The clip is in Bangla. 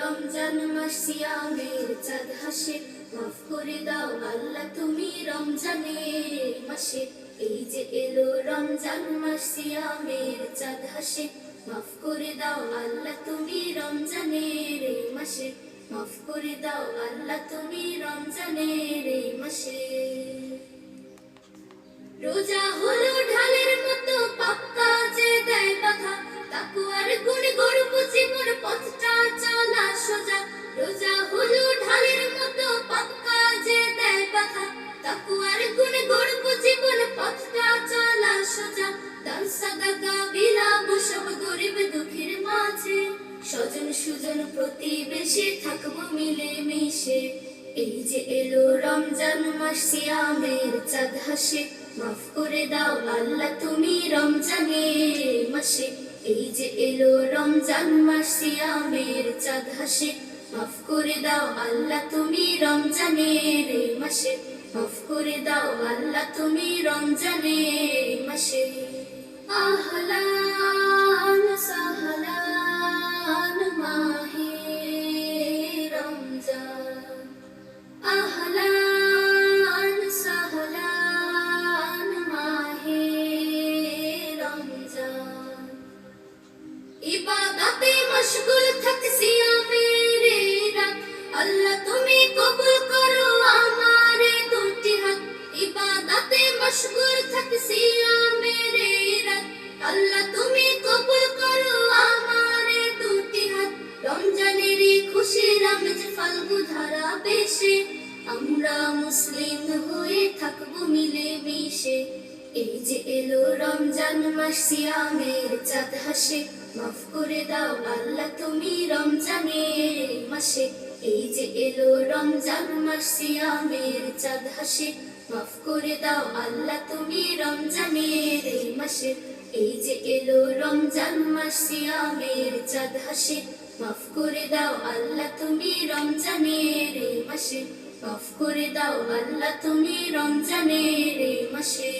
রমজান মাস সিয়ামের চাঁদ হাসে। মাফ করে দাও আল্লাহ তুমি রমজানের মাসে। এই যে এলো রমজান মাস সিয়ামের চাঁদ হাসে। মাফ করে দাও আল্লাহ তুমি রমজানের এই মাসে। মাফ করে দাও আল্লাহ তুমি রমজানের এই মাসে। স্বজন সুজন প্রতিবেশী থাকব মিলে মিশে এই যে এলো রমজান মাস, সিয়ামের চাঁদ হাসে। মাফ করে দাও আল্লাহ তুমি রমজানে মাসে। এই যে এলো রমজান মাস, সিয়ামের চাঁদ হাসে। মাফ করে দাও আল্লাহ তুমি রমজানের মাসে। মাফ করে দাও আল্লাহ তুমি রমজানের রমজ ফাল্গু ধারা বেশে, আমরা মুসলিম হয়ে থাকব মিলে মিশে এই যে এলো রমজান মাস, সিয়ামের চাঁদ হাসে। মাফ করে দাও আল্লাহ তুমি রমজানের মাসে। এই যে এলো রমজান মাস, সিয়ামের চাঁদ হাসে। মাফ করে দাও আল্লাহ তুমি রমজানের মাসে। এই যে এলো রমজান মাস, সিয়ামের চাঁদ হাসে। মাফ করে দাও আল্লাহ তুমি রমজানের মাসে। মাফ করে দাও আল্লাহ তুমি রমজানের মাসে।